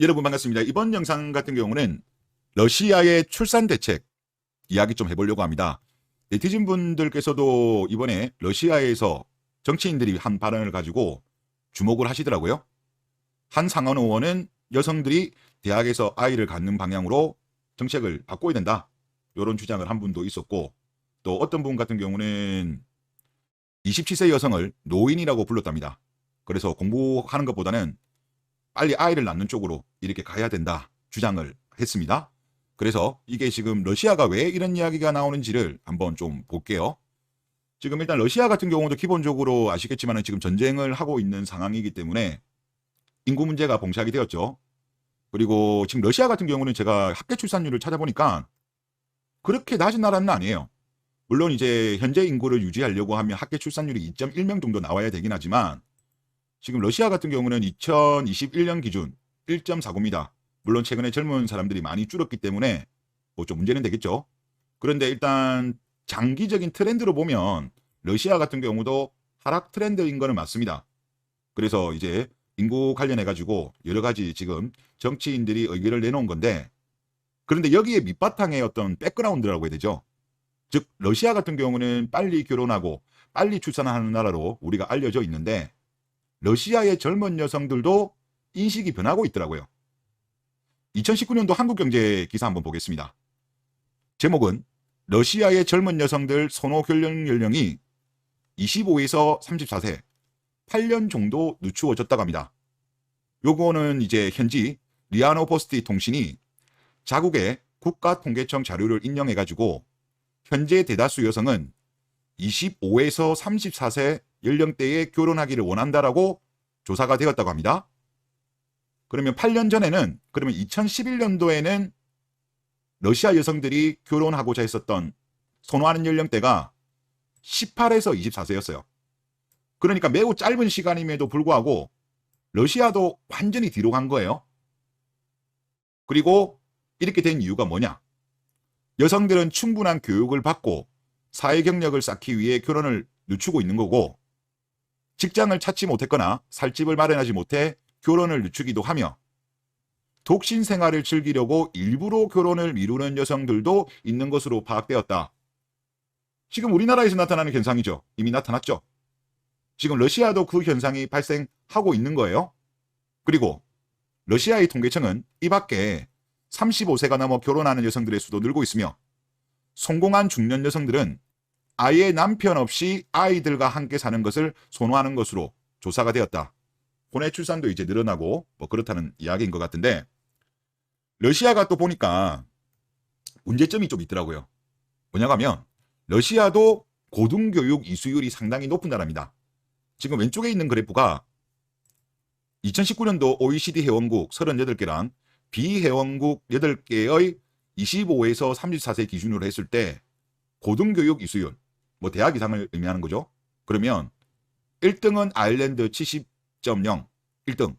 여러분 반갑습니다. 이번 영상 같은 경우는 러시아의 출산 대책 이야기 좀 해보려고 합니다. 네티즌 분들께서도 이번에 러시아에서 정치인들이 한 발언을 가지고 주목을 하시더라고요. 한 상원 의원은 여성들이 대학에서 아이를 갖는 방향으로 정책을 바꿔야 된다. 이런 주장을 한 분도 있었고 또 어떤 분 같은 경우는 27세 여성을 노인이라고 불렀답니다. 그래서 공부하는 것보다는 빨리 아이를 낳는 쪽으로 이렇게 가야 된다 주장을 했습니다. 그래서 이게 지금 러시아가 왜 이런 이야기가 나오는지를 한번 좀 볼게요. 지금 일단 러시아 같은 경우도 기본적으로 아시겠지만 지금 전쟁을 하고 있는 상황이기 때문에 인구 문제가 봉착이 되었죠. 그리고 지금 러시아 같은 경우는 제가 합계 출산율을 찾아보니까 그렇게 낮은 나라는 아니에요. 물론 이제 현재 인구를 유지하려고 하면 합계 출산율이 2.1명 정도 나와야 되긴 하지만 지금 러시아 같은 경우는 2021년 기준 1.49입니다. 물론 최근에 젊은 사람들이 많이 줄었기 때문에 뭐 좀 문제는 되겠죠. 그런데 일단 장기적인 트렌드로 보면 러시아 같은 경우도 하락 트렌드인 거는 맞습니다. 그래서 이제 인구 관련해 가지고 여러 가지 지금 정치인들이 의견을 내놓은 건데 그런데 여기에 밑바탕에 어떤 백그라운드라고 해야 되죠. 즉 러시아 같은 경우는 빨리 결혼하고 빨리 출산하는 나라로 우리가 알려져 있는데 러시아의 젊은 여성들도 인식이 변하고 있더라고요. 2019년도 한국경제 기사 한번 보겠습니다. 제목은 러시아의 젊은 여성들 선호 결혼 연령이 25에서 34세 8년 정도 늦추어졌다고 합니다. 요거는 이제 현지 리아노 포스트 통신이 자국의 국가통계청 자료를 인용해 가지고 현재 대다수 여성은 25에서 34세 연령대에 결혼하기를 원한다라고 조사가 되었다고 합니다. 그러면 8년 전에는 그러면 2011년도에는 러시아 여성들이 결혼하고자 했었던 선호하는 연령대가 18에서 24세였어요. 그러니까 매우 짧은 시간임에도 불구하고 러시아도 완전히 뒤로 간 거예요. 그리고 이렇게 된 이유가 뭐냐? 여성들은 충분한 교육을 받고 사회 경력을 쌓기 위해 결혼을 늦추고 있는 거고 직장을 찾지 못했거나 살 집을 마련하지 못해 결혼을 늦추기도 하며 독신 생활을 즐기려고 일부러 결혼을 미루는 여성들도 있는 것으로 파악되었다. 지금 우리나라에서 나타나는 현상이죠. 이미 나타났죠. 지금 러시아도 그 현상이 발생하고 있는 거예요. 그리고 러시아의 통계청은 이 밖에 35세가 넘어 결혼하는 여성들의 수도 늘고 있으며 성공한 중년 여성들은 아예 남편 없이 아이들과 함께 사는 것을 선호하는 것으로 조사가 되었다. 혼외 출산도 이제 늘어나고 뭐 그렇다는 이야기인 것 같은데 러시아가 또 보니까 문제점이 좀 있더라고요. 뭐냐고 하면 러시아도 고등교육 이수율이 상당히 높은 나라입니다. 지금 왼쪽에 있는 그래프가 2019년도 OECD 회원국 38개랑 비회원국 8개의 25에서 34세 기준으로 했을 때 고등교육 이수율, 뭐 대학 이상을 의미하는 거죠. 그러면 1등은 아일랜드 70.0, 1등.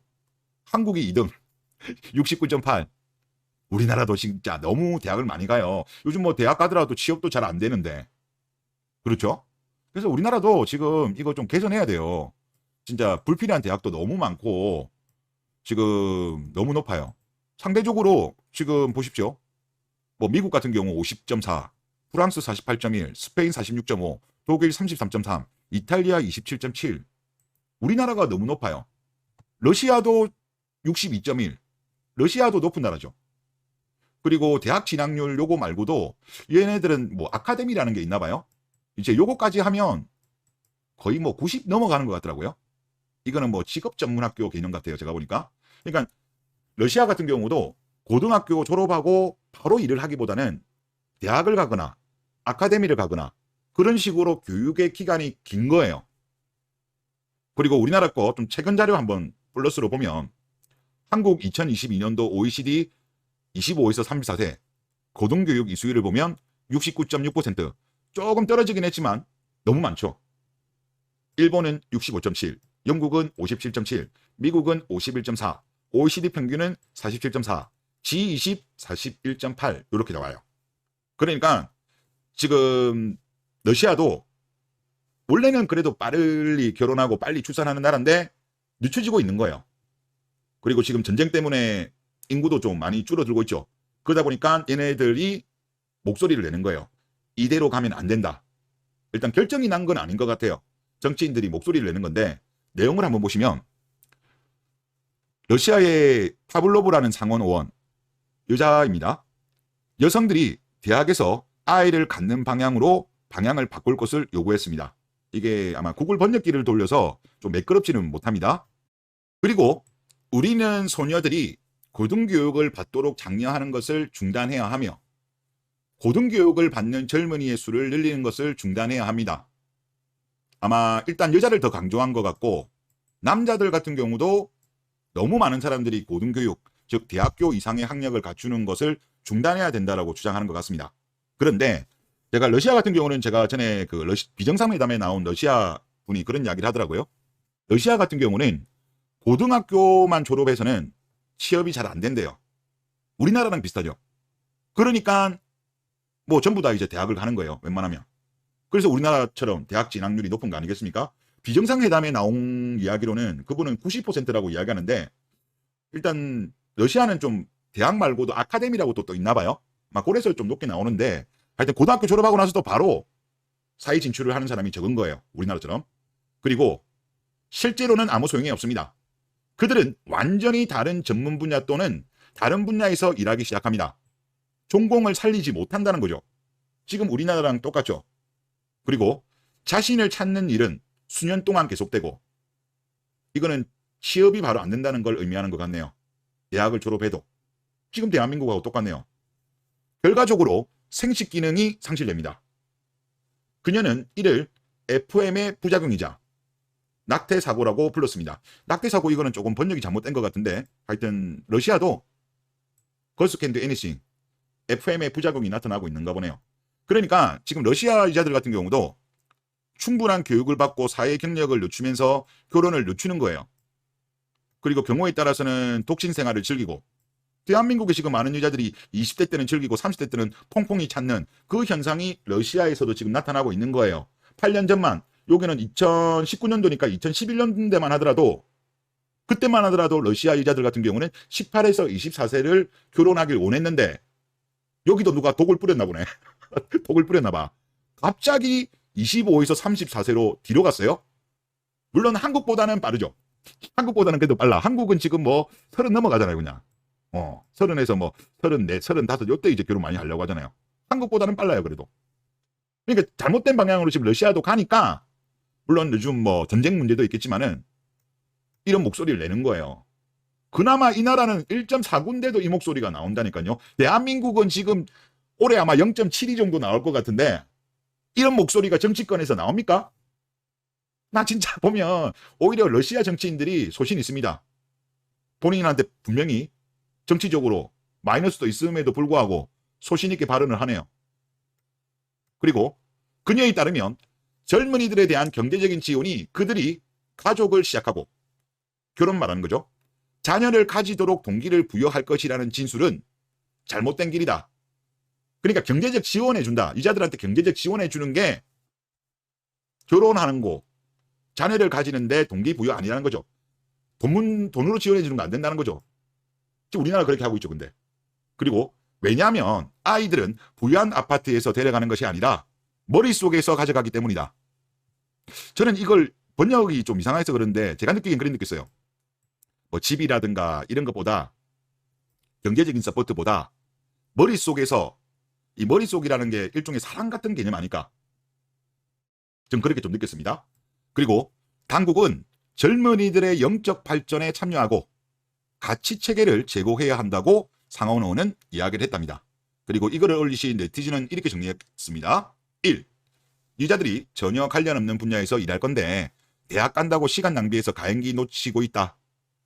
한국이 2등, 69.8. 우리나라도 진짜 너무 대학을 많이 가요. 요즘 뭐 대학 가더라도 취업도 잘 안 되는데. 그렇죠? 그래서 우리나라도 지금 이거 좀 개선해야 돼요. 진짜 불필요한 대학도 너무 많고 지금 너무 높아요. 상대적으로 지금 보십시오. 뭐 미국 같은 경우 50.4, 프랑스 48.1, 스페인 46.5, 독일 33.3, 이탈리아 27.7. 우리나라가 너무 높아요. 러시아도 62.1. 러시아도 높은 나라죠. 그리고 대학 진학률 요거 말고도 얘네들은 뭐 아카데미라는 게 있나 봐요. 이제 요거까지 하면 거의 뭐 90 넘어가는 것 같더라고요. 이거는 뭐 직업 전문 학교 개념 같아요. 제가 보니까. 그러니까 러시아 같은 경우도 고등학교 졸업하고 바로 일을 하기보다는 대학을 가거나 아카데미를 가거나 그런 식으로 교육의 기간이 긴 거예요. 그리고 우리나라 거 좀 최근 자료 한번 플러스로 보면 한국 2022년도 OECD 25에서 34세 고등교육 이수율을 보면 69.6% 조금 떨어지긴 했지만 너무 많죠. 일본은 65.7, 영국은 57.7, 미국은 51.4, OECD 평균은 47.4, G20 41.8 이렇게 나와요. 그러니까 지금 러시아도 원래는 그래도 빨리 결혼하고 빨리 출산하는 나라인데 늦춰지고 있는 거예요. 그리고 지금 전쟁 때문에 인구도 좀 많이 줄어들고 있죠. 그러다 보니까 얘네들이 목소리를 내는 거예요. 이대로 가면 안 된다. 일단 결정이 난 건 아닌 것 같아요. 정치인들이 목소리를 내는 건데 내용을 한번 보시면 러시아의 파블로브라는 상원 의원 여자입니다. 여성들이 대학에서 아이를 갖는 방향으로 방향을 바꿀 것을 요구했습니다. 이게 아마 구글 번역기를 돌려서 좀 매끄럽지는 못합니다. 그리고 우리는 소녀들이 고등교육을 받도록 장려하는 것을 중단해야 하며 고등교육을 받는 젊은이의 수를 늘리는 것을 중단해야 합니다. 아마 일단 여자를 더 강조한 것 같고 남자들 같은 경우도 너무 많은 사람들이 고등교육, 즉 대학교 이상의 학력을 갖추는 것을 중단해야 된다라고 주장하는 것 같습니다. 그런데 제가 러시아 같은 경우는 제가 전에 그 러시, 비정상회담에 나온 러시아 분이 그런 이야기를 하더라고요. 러시아 같은 경우는 고등학교만 졸업해서는 취업이 잘 안 된대요. 우리나라랑 비슷하죠. 그러니까 뭐 전부 다 이제 대학을 가는 거예요. 웬만하면. 그래서 우리나라처럼 대학 진학률이 높은 거 아니겠습니까? 비정상회담에 나온 이야기로는 그분은 90%라고 이야기하는데 일단 러시아는 좀 대학 말고도 아카데미라고 또, 또 있나 봐요. 막 그래서 좀 높게 나오는데 하여튼 고등학교 졸업하고 나서도 바로 사회 진출을 하는 사람이 적은 거예요. 우리나라처럼. 그리고 실제로는 아무 소용이 없습니다. 그들은 완전히 다른 전문 분야 또는 다른 분야에서 일하기 시작합니다. 전공을 살리지 못한다는 거죠. 지금 우리나라랑 똑같죠. 그리고 자신을 찾는 일은 수년 동안 계속되고 이거는 취업이 바로 안 된다는 걸 의미하는 것 같네요. 대학을 졸업해도 지금 대한민국하고 똑같네요. 결과적으로 생식 기능이 상실됩니다. 그녀는 이를 FM의 부작용이자 낙태 사고라고 불렀습니다. 낙태 사고 이거는 조금 번역이 잘못된 것 같은데 하여튼 러시아도 걸스 캔드 애니싱 FM의 부작용이 나타나고 있는가 보네요. 그러니까 지금 러시아 여자들 같은 경우도 충분한 교육을 받고 사회 경력을 늦추면서 결혼을 늦추는 거예요. 그리고 경우에 따라서는 독신 생활을 즐기고 대한민국에 지금 많은 여자들이 20대 때는 즐기고 30대 때는 퐁퐁이 찾는 그 현상이 러시아에서도 지금 나타나고 있는 거예요. 8년 전만 여기는 2019년도니까 2011년대만 하더라도 그때만 하더라도 러시아 여자들 같은 경우는 18에서 24세를 결혼하길 원했는데 여기도 누가 독을 뿌렸나 보네. 독을 뿌렸나 봐. 갑자기 25에서 34세로 뒤로 갔어요. 물론 한국보다는 빠르죠. 한국보다는 그래도 빨라. 한국은 지금 뭐 서른 넘어가잖아요, 그냥. 어, 서른에서 뭐 서른네, 서른다섯 요때 이제 결혼 많이 하려고 하잖아요. 한국보다는 빨라요, 그래도. 그러니까 잘못된 방향으로 지금 러시아도 가니까 물론 요즘 뭐 전쟁 문제도 있겠지만은 이런 목소리를 내는 거예요. 그나마 이 나라는 1.4군데도 이 목소리가 나온다니까요. 대한민국은 지금 올해 아마 0.72 정도 나올 것 같은데 이런 목소리가 정치권에서 나옵니까? 나 진짜 보면 오히려 러시아 정치인들이 소신 있습니다. 본인한테 분명히 정치적으로 마이너스도 있음에도 불구하고 소신 있게 발언을 하네요. 그리고 그녀에 따르면 젊은이들에 대한 경제적인 지원이 그들이 가족을 시작하고 결혼 말하는 거죠. 자녀를 가지도록 동기를 부여할 것이라는 진술은 잘못된 길이다. 그러니까 경제적 지원해 준다. 여자들한테 경제적 지원해 주는 게 결혼하는 거, 자녀를 가지는데 동기부여 아니라는 거죠. 돈, 돈으로 지원해 주는 거 안 된다는 거죠. 우리나라 그렇게 하고 있죠, 근데. 그리고 왜냐하면 아이들은 부유한 아파트에서 데려가는 것이 아니라 머릿속에서 가져가기 때문이다. 저는 이걸 번역이 좀 이상해서 그런데 제가 느끼긴 그런 느꼈어요. 뭐 집이라든가 이런 것보다 경제적인 서포트보다 머릿속에서 이 머릿속이라는 게 일종의 사랑 같은 개념 아닐까? 좀 그렇게 좀 느꼈습니다. 그리고 당국은 젊은이들의 영적 발전에 참여하고 가치 체계를 제고해야 한다고 상원 의원은 이야기를 했답니다. 그리고 이거를 올리신 네티즌은 이렇게 정리했습니다. 1. 여자들이 전혀 관련 없는 분야에서 일할 건데 대학 간다고 시간 낭비해서 가행기 놓치고 있다.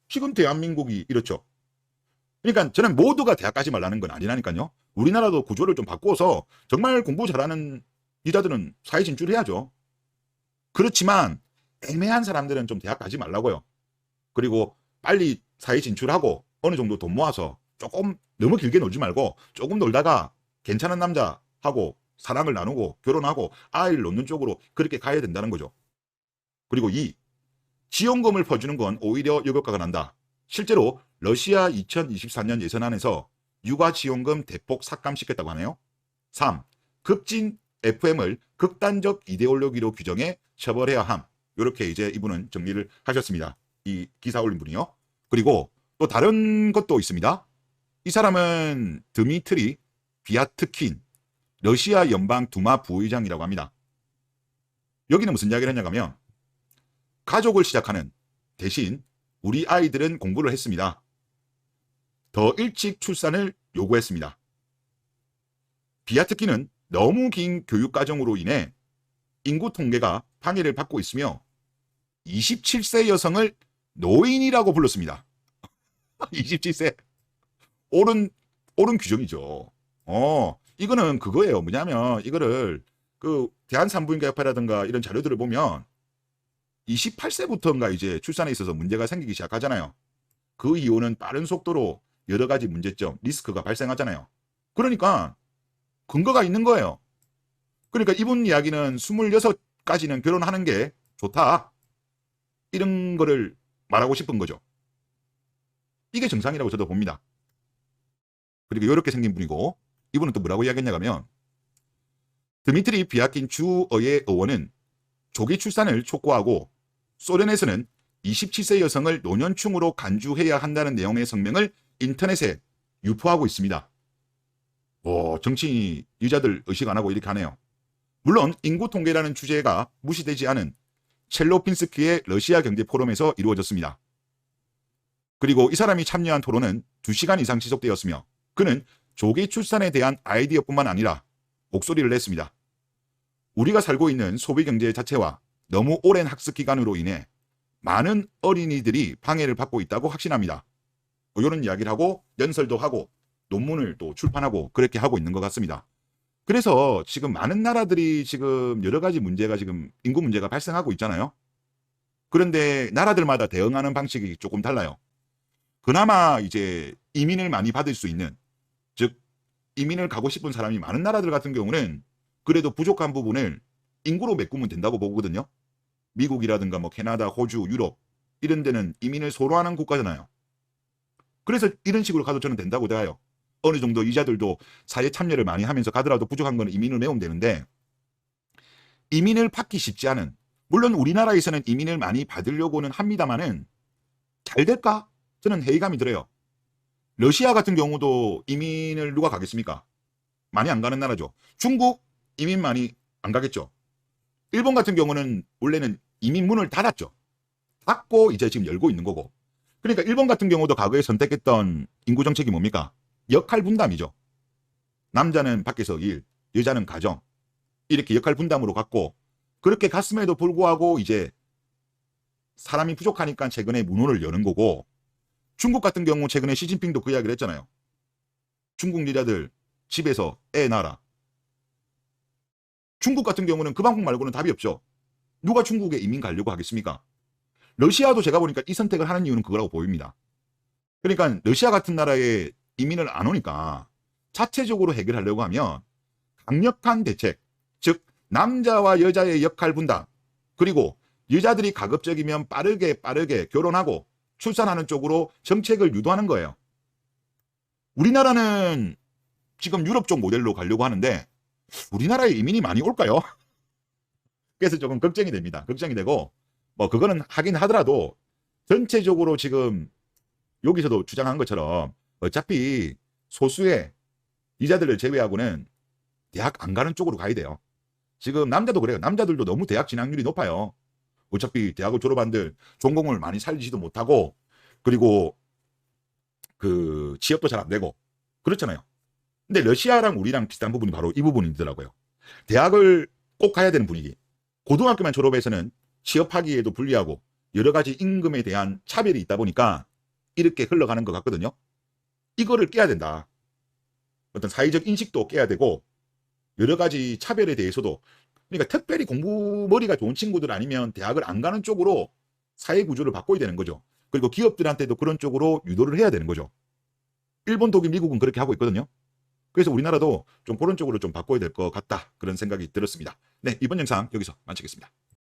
지금 대한민국이 이렇죠. 그러니까 저는 모두가 대학 가지 말라는 건 아니라니까요. 우리나라도 구조를 좀 바꿔서 정말 공부 잘하는 여자들은 사회 진출해야죠. 그렇지만 애매한 사람들은 좀 대학 가지 말라고요. 그리고 빨리 사회 진출하고 어느 정도 돈 모아서 조금 너무 길게 놀지 말고 조금 놀다가 괜찮은 남자하고 사랑을 나누고 결혼하고 아이를 놓는 쪽으로 그렇게 가야 된다는 거죠. 그리고 이 지원금을 퍼주는 건 오히려 역효과가 난다. 실제로 러시아 2024년 예산안에서 육아 지원금 대폭 삭감시켰다고 하네요. 3. 급진 FM을 극단적 이데올로기로 규정해 처벌해야 함. 이렇게 이제 이분은 정리를 하셨습니다. 이 기사 올린 분이요. 그리고 또 다른 것도 있습니다. 이 사람은 드미트리 비아트킨 러시아 연방 두마 부의장이라고 합니다. 여기는 무슨 이야기를 했냐고 하면 가족을 시작하는 대신 우리 아이들은 공부를 했습니다. 더 일찍 출산을 요구했습니다. 비아트키는 너무 긴 교육 과정으로 인해 인구 통계가 방해를 받고 있으며 27세 여성을 노인이라고 불렀습니다. 27세. 옳은, 옳은 규정이죠. 어, 이거는 그거예요. 뭐냐면, 이거를, 그, 대한산부인과 협회라든가 이런 자료들을 보면, 28세부터인가 이제 출산에 있어서 문제가 생기기 시작하잖아요. 그 이후는 빠른 속도로 여러 가지 문제점, 리스크가 발생하잖아요. 그러니까, 근거가 있는 거예요. 그러니까 이분 이야기는 26까지는 결혼하는 게 좋다. 이런 거를 말하고 싶은 거죠. 이게 정상이라고 저도 봅니다. 그리고 이렇게 생긴 분이고 이분은 또 뭐라고 이야기했냐면 드미트리 비아킨 주의회 의원은 조기 출산을 촉구하고 소련에서는 27세 여성을 노년충으로 간주해야 한다는 내용의 성명을 인터넷에 유포하고 있습니다. 오, 정치인이 여자들 의식 안 하고 이렇게 하네요. 물론 인구 통계라는 주제가 무시되지 않은 첼로핀스키의 러시아 경제 포럼에서 이루어졌습니다. 그리고 이 사람이 참여한 토론은 2시간 이상 지속되었으며 그는 조기 출산에 대한 아이디어뿐만 아니라 목소리를 냈습니다. 우리가 살고 있는 소비 경제 자체와 너무 오랜 학습 기간으로 인해 많은 어린이들이 방해를 받고 있다고 확신합니다. 뭐 이런 이야기를 하고 연설도 하고 논문을 또 출판하고 그렇게 하고 있는 것 같습니다. 그래서 지금 많은 나라들이 지금 여러 가지 문제가 지금 인구 문제가 발생하고 있잖아요. 그런데 나라들마다 대응하는 방식이 조금 달라요. 그나마 이제 이민을 많이 받을 수 있는 즉 이민을 가고 싶은 사람이 많은 나라들 같은 경우는 그래도 부족한 부분을 인구로 메꾸면 된다고 보거든요. 미국이라든가 뭐 캐나다, 호주, 유럽 이런 데는 이민을 소로하는 국가잖아요. 그래서 이런 식으로 가도 저는 된다고 봐요. 어느 정도 이자들도 사회 참여를 많이 하면서 가더라도 부족한 거는 이민을 메우면 되는데 이민을 받기 쉽지 않은 물론 우리나라에서는 이민을 많이 받으려고는 합니다만은 잘 될까? 저는 회의감이 들어요. 러시아 같은 경우도 이민을 누가 가겠습니까? 많이 안 가는 나라죠. 중국 이민 많이 안 가겠죠. 일본 같은 경우는 원래는 이민 문을 닫았죠. 닫고 이제 지금 열고 있는 거고. 그러니까 일본 같은 경우도 과거에 선택했던 인구 정책이 뭡니까? 역할 분담이죠. 남자는 밖에서 일, 여자는 가정. 이렇게 역할 분담으로 갔고 그렇게 갔음에도 불구하고 이제 사람이 부족하니까 최근에 문호를 여는 거고 중국 같은 경우 최근에 시진핑도 그 이야기를 했잖아요. 중국 여자들 집에서 애 낳아라. 중국 같은 경우는 그 방법 말고는 답이 없죠. 누가 중국에 이민 가려고 하겠습니까? 러시아도 제가 보니까 이 선택을 하는 이유는 그거라고 보입니다. 그러니까 러시아 같은 나라에 이민을 안 오니까 자체적으로 해결하려고 하면 강력한 대책, 즉 남자와 여자의 역할 분담, 그리고 여자들이 가급적이면 빠르게 빠르게 결혼하고 출산하는 쪽으로 정책을 유도하는 거예요. 우리나라는 지금 유럽 쪽 모델로 가려고 하는데 우리나라에 이민이 많이 올까요? 그래서 조금 걱정이 됩니다. 걱정이 되고 뭐 그거는 하긴 하더라도 전체적으로 지금 여기서도 주장한 것처럼 어차피 소수의 이자들을 제외하고는 대학 안 가는 쪽으로 가야 돼요. 지금 남자도 그래요. 남자들도 너무 대학 진학률이 높아요. 어차피 대학을 졸업한들 전공을 많이 살지도 못하고 그리고 그 취업도 잘 안 되고 그렇잖아요. 근데 러시아랑 우리랑 비슷한 부분이 바로 이 부분이더라고요. 대학을 꼭 가야 되는 분위기. 고등학교만 졸업해서는 취업하기에도 불리하고 여러 가지 임금에 대한 차별이 있다 보니까 이렇게 흘러가는 것 같거든요. 이거를 깨야 된다. 어떤 사회적 인식도 깨야 되고 여러 가지 차별에 대해서도 그러니까 특별히 공부 머리가 좋은 친구들 아니면 대학을 안 가는 쪽으로 사회 구조를 바꿔야 되는 거죠. 그리고 기업들한테도 그런 쪽으로 유도를 해야 되는 거죠. 일본, 독일, 미국은 그렇게 하고 있거든요. 그래서 우리나라도 좀 그런 쪽으로 좀 바꿔야 될 것 같다. 그런 생각이 들었습니다. 네, 이번 영상 여기서 마치겠습니다.